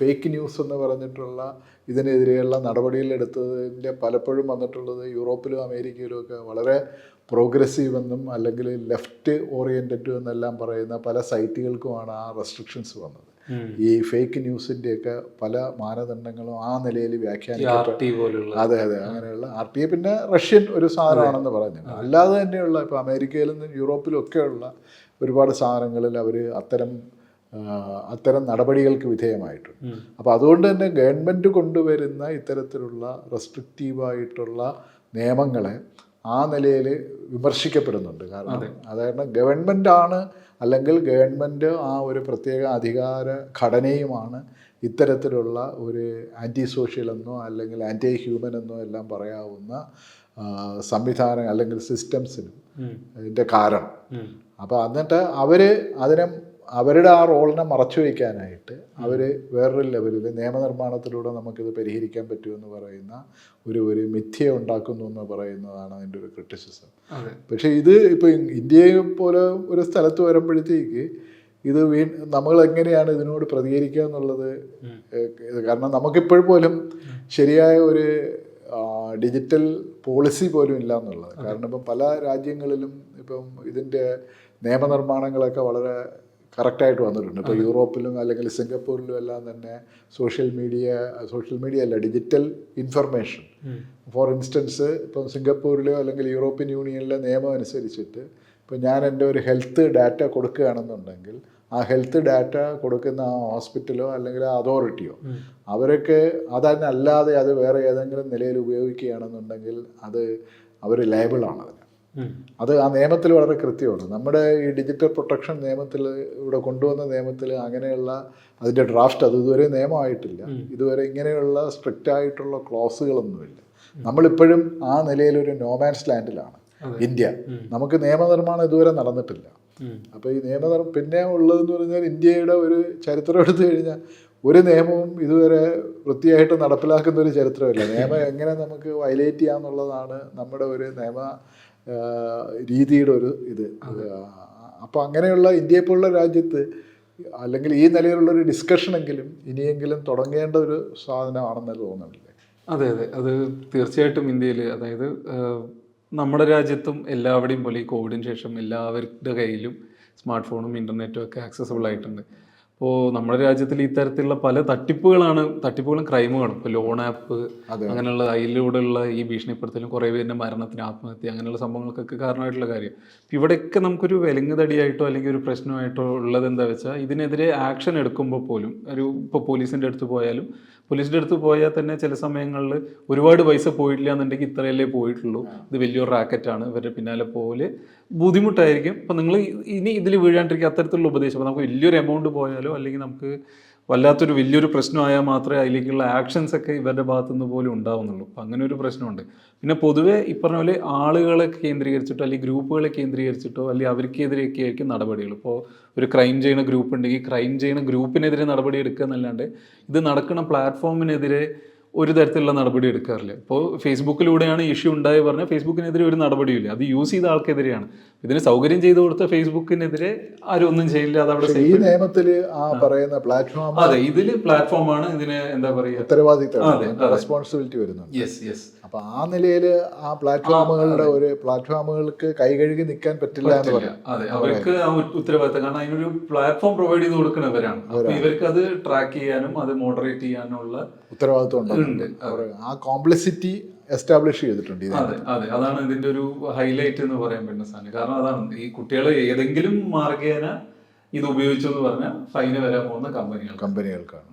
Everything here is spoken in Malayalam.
ഫേക്ക് ന്യൂസ് എന്ന് പറഞ്ഞിട്ടുള്ള ഇതിനെതിരെയുള്ള നടപടികളെടുത്തതിന്റെ പലപ്പോഴും വന്നിട്ടുള്ളത് യൂറോപ്പിലും അമേരിക്കയിലും ഒക്കെ വളരെ പ്രോഗ്രസീവ് എന്നും അല്ലെങ്കിൽ ലെഫ്റ്റ് ഓറിയന്റഡ് എന്നെല്ലാം പറയുന്ന പല സൈറ്റുകൾക്കുമാണ് ആ റെസ്ട്രിക്ഷൻസ് വന്നത്. ഈ ഫേക്ക് ന്യൂസിന്റെയൊക്കെ പല മാനദണ്ഡങ്ങളും ആ നിലയിൽ വ്യാഖ്യാനിക്കപ്പെട്ടു അതെ അതെ അങ്ങനെയുള്ള ആർ ടി പിന്നെ റഷ്യൻ ഒരു സാധനമാണെന്ന് പറഞ്ഞു. അല്ലാതെ തന്നെയുള്ള ഇപ്പോൾ അമേരിക്കയിലും യൂറോപ്പിലും ഒക്കെയുള്ള ഒരുപാട് സാധനങ്ങളിൽ അവർ അത്തരം അത്തരം നടപടികൾക്ക് വിധേയമായിട്ടുണ്ട്. അപ്പോൾ അതുകൊണ്ട് തന്നെ ഗവൺമെന്റ് കൊണ്ടുവരുന്ന ഇത്തരത്തിലുള്ള റെസ്ട്രിക്റ്റീവായിട്ടുള്ള നിയമങ്ങളെ ആ നിലയിൽ വിമർശിക്കപ്പെടുന്നുണ്ട്. കാരണം അതായത് ഗവൺമെന്റാണ് അല്ലെങ്കിൽ ഗവൺമെന്റ് ആ ഒരു പ്രത്യേക അധികാര ഘടനയുമാണ് ഇത്തരത്തിലുള്ള ഒരു ആന്റി സോഷ്യൽ എന്നോ അല്ലെങ്കിൽ ആന്റി ഹ്യൂമൻ എന്നോ എല്ലാം പറയാവുന്ന സംവിധാനം അല്ലെങ്കിൽ സിസ്റ്റംസിനും ഇതിന്റെ കാരണം. അപ്പോൾ എന്നിട്ട് അവർ അതിനെ അവരുടെ ആ റോളിനെ മറച്ചു വയ്ക്കാനായിട്ട് അവർ വേറൊരു ലെവലിൽ നിയമനിർമ്മാണത്തിലൂടെ നമുക്കിത് പരിഹരിക്കാൻ പറ്റുമെന്ന് പറയുന്ന ഒരു ഒരു മിഥ്യ ഉണ്ടാക്കുന്നു എന്ന് പറയുന്നതാണ് അതിന്റെ ഒരു ക്രിറ്റിസിസം പക്ഷേ ഇത് ഇപ്പോൾ ഇന്ത്യയെ പോലെ ഒരു സ്ഥലത്ത് വരുമ്പോഴത്തേക്ക് ഇത് വീ നമ്മൾ എങ്ങനെയാണ് ഇതിനോട് പ്രതികരിക്കുക എന്നുള്ളത് കാരണം നമുക്കിപ്പോഴും പോലും ശരിയായ ഒരു ഡിജിറ്റൽ പോളിസി പോലും ഇല്ല എന്നുള്ളത്. കാരണം ഇപ്പം പല രാജ്യങ്ങളിലും ഇപ്പം ഇതിന്റെ നിയമനിർമ്മാണങ്ങളൊക്കെ വളരെ കറക്റ്റായിട്ട് വന്നിട്ടുണ്ട്. ഇപ്പോൾ യൂറോപ്പിലും അല്ലെങ്കിൽ സിംഗപ്പൂരിലും എല്ലാം തന്നെ സോഷ്യൽ മീഡിയ സോഷ്യൽ മീഡിയ അല്ല ഡിജിറ്റൽ ഇൻഫർമേഷൻ. ഫോർ ഇൻസ്റ്റൻസ് ഇപ്പം സിംഗപ്പൂരിലോ അല്ലെങ്കിൽ യൂറോപ്യൻ യൂണിയനിലെ നിയമം അനുസരിച്ചിട്ട് ഇപ്പോൾ ഞാൻ എന്റെ ഒരു ഹെൽത്ത് ഡാറ്റ കൊടുക്കുകയാണെന്നുണ്ടെങ്കിൽ ആ ഹെൽത്ത് ഡാറ്റ കൊടുക്കുന്ന ആ ഹോസ്പിറ്റലോ അല്ലെങ്കിൽ ആ അതോറിറ്റിയോ അവരൊക്കെ അതല്ലാതെ അത് വേറെ ഏതെങ്കിലും നിലയിൽ ഉപയോഗിക്കുകയാണെന്നുണ്ടെങ്കിൽ അത് അവർ ലയബിളാണ് അതിന്. അത് ആ നിയമത്തിൽ വളരെ കൃത്യമാണ്. നമ്മുടെ ഈ ഡിജിറ്റൽ പ്രൊട്ടക്ഷൻ നിയമത്തിൽ ഇവിടെ കൊണ്ടുവന്ന നിയമത്തിൽ അങ്ങനെയുള്ള അതിന്റെ ഡ്രാഫ്റ്റ് അത് ഇതുവരെ നിയമമായിട്ടില്ല. ഇതുവരെ ഇങ്ങനെയുള്ള സ്ട്രിക്റ്റ് ആയിട്ടുള്ള ക്ലോസുകളൊന്നുമില്ല. നമ്മളിപ്പോഴും ആ നിലയിൽ ഒരു നോമാൻസ് ലാൻഡിലാണ് ഇന്ത്യ. നമുക്ക് നിയമനിർമ്മാണം ഇതുവരെ നടന്നിട്ടില്ല. അപ്പോൾ ഈ നിയമനിർമ്മ പിന്നെ ഉള്ളതെന്ന് പറഞ്ഞാൽ ഇന്ത്യയുടെ ഒരു ചരിത്രം എടുത്തു കഴിഞ്ഞാൽ ഒരു നിയമവും ഇതുവരെ വൃത്തിയായിട്ട് നടപ്പിലാക്കുന്ന ഒരു ചരിത്രമില്ല. നിയമം എങ്ങനെ നമുക്ക് വയലേറ്റ് ചെയ്യാന്നുള്ളതാണ് നമ്മുടെ ഒരു നിയമ രീതിയുടെ ഒരു ഇത്. അപ്പോൾ അങ്ങനെയുള്ള ഇന്ത്യയെ പോലുള്ള രാജ്യത്ത് അല്ലെങ്കിൽ ഈ നിലയിലുള്ള ഒരു ഡിസ്കഷനെങ്കിലും ഇനിയെങ്കിലും തുടങ്ങേണ്ട ഒരു സാധനമാണെന്ന് തോന്നുന്നില്ലേ? അതെ അതെ. അത് തീർച്ചയായിട്ടും ഇന്ത്യയിൽ അതായത് നമ്മുടെ രാജ്യത്തും എല്ലാവരുടെയും പോലെ ഈ കോവിഡിന് ശേഷം എല്ലാവരുടെ കയ്യിലും സ്മാർട്ട് ഫോണും ഇന്റർനെറ്റും ഒക്കെ ആക്സസബിൾ ആയിട്ടുണ്ട്. അപ്പോൾ നമ്മുടെ രാജ്യത്തിൽ ഇത്തരത്തിലുള്ള പല തട്ടിപ്പുകളാണ് തട്ടിപ്പുകളും ക്രൈമുകളും. ഇപ്പോൾ ലോൺ ആപ്പ് അങ്ങനെയുള്ള അതിലൂടെയുള്ള ഈ ഭീഷണിപ്പെടുത്തലും കുറേ പേരുടെ മരണത്തിന് ആത്മഹത്യ അങ്ങനെയുള്ള സംഭവങ്ങൾക്കൊക്കെ കാരണമായിട്ടുള്ള കാര്യം. ഇപ്പം ഇവിടെയൊക്കെ നമുക്കൊരു വിലങ്ങുതടിയായിട്ടോ അല്ലെങ്കിൽ ഒരു പ്രശ്നമായിട്ടോ ഉള്ളത് എന്താ വെച്ചാൽ ഇതിനെതിരെ ആക്ഷൻ എടുക്കുമ്പോൾ പോലും ഒരു ഇപ്പോൾ പോലീസിന്റെ അടുത്ത് പോയാലും പോലീസിന്റെ അടുത്ത് പോയാൽ തന്നെ ചില സമയങ്ങളിൽ ഒരുപാട് പൈസ പോയിട്ടില്ല എന്നുണ്ടെങ്കിൽ ഇത്രയല്ലേ പോയിട്ടുള്ളൂ. ഇത് വലിയൊരു റാക്കറ്റാണ്. ഇവരുടെ പിന്നാലെ പോലെ ബുദ്ധിമുട്ടായിരിക്കും. അപ്പം നിങ്ങൾ ഇനി ഇതിൽ വീഴാണ്ടിരിക്കുക അത്തരത്തിലുള്ള ഉപദേശം. അപ്പോൾ നമുക്ക് വലിയൊരു എമൗണ്ട് പോയാലോ അല്ലെങ്കിൽ നമുക്ക് വല്ലാത്തൊരു വലിയൊരു പ്രശ്നമായാൽ മാത്രമേ അതിലേക്കുള്ള ആക്ഷൻസ് ഒക്കെ ഇവരുടെ ഭാഗത്തു നിന്ന് പോലും ഉണ്ടാവുന്നുള്ളൂ. അപ്പം അങ്ങനെ ഒരു പ്രശ്നമുണ്ട്. പിന്നെ പൊതുവേ ഈ പറഞ്ഞ പോലെ ആളുകളെ കേന്ദ്രീകരിച്ചിട്ടോ അല്ലെങ്കിൽ ഗ്രൂപ്പുകളെ കേന്ദ്രീകരിച്ചിട്ടോ അല്ലെങ്കിൽ അവർക്കെതിരെയൊക്കെ ആയിരിക്കും നടപടികൾ. ഇപ്പോൾ ഒരു ക്രൈം ചെയ്യുന്ന ഗ്രൂപ്പ് ഉണ്ടെങ്കിൽ ക്രൈം ചെയ്യുന്ന ഗ്രൂപ്പിനെതിരെ നടപടി എടുക്കുക എന്നല്ലാണ്ട് ഇത് നടക്കുന്ന പ്ലാറ്റ്ഫോമിനെതിരെ ഒരു തരത്തിലുള്ള നടപടി എടുക്കാറില്ല. ഇപ്പോൾ ഫേസ്ബുക്കിലൂടെയാണ് ഇഷ്യൂ ഉണ്ടായി പറഞ്ഞാൽ ഫേസ്ബുക്കിനെതിരെ ഒരു നടപടിയില്ല അത് യൂസ് ചെയ്ത ആൾക്കെതിരെയാണ്. ഇതിന് സൗകര്യം ചെയ്തു കൊടുത്ത ഫേസ്ബുക്കിനെതിരെ ആരും ഒന്നും ചെയ്യില്ല അത് അവിടെ ഈ നിയമത്തിൽ ആ പറയുന്ന പ്ലാറ്റ്ഫോം അതെ ഇതിൽ പ്ലാറ്റ്ഫോമാണ് ഇതിന് എന്താ പറയുക ഉത്തരവാദിത്തം റെസ്പോൺസിബിലിറ്റി വരുന്നത് യെസ് യെസ് അപ്പൊ ആ നിലയിൽ ആ പ്ലാറ്റ്ഫോമുകളുടെ ഒരു പ്ലാറ്റ്ഫോമുകൾക്ക് കൈകഴുകി നിൽക്കാൻ പറ്റില്ല എന്ന് പറയാം അതെ. അവർക്ക് ഉത്തരവാദിത്തം. കാരണം അതിനൊരു പ്ലാറ്റ്ഫോം പ്രൊവൈഡ് ചെയ്ത് കൊടുക്കുന്നവരാണ് ഇവർക്ക് അത് ട്രാക്ക് ചെയ്യാനും അത് മോഡറേറ്റ് ചെയ്യാനുള്ള ഉത്തരവാദിത്വം ഉണ്ട്. ആ കോംപ്ലക്സിറ്റി എസ്റ്റാബ്ലിഷ് ചെയ്തിട്ടുണ്ട് അതെ. അതെ. അതാണ് ഇതിന്റെ ഒരു ഹൈലൈറ്റ് എന്ന് പറയാൻ പറ്റുന്ന സാധനം. കാരണം അതാണ് ഈ കുട്ടികളെ ഏതെങ്കിലും മാർഗേന ഇത് ഉപയോഗിച്ചു എന്ന് പറഞ്ഞാൽ ഫൈന് വരാൻ പോകുന്ന കമ്പനികൾ കമ്പനികൾക്കാണ്.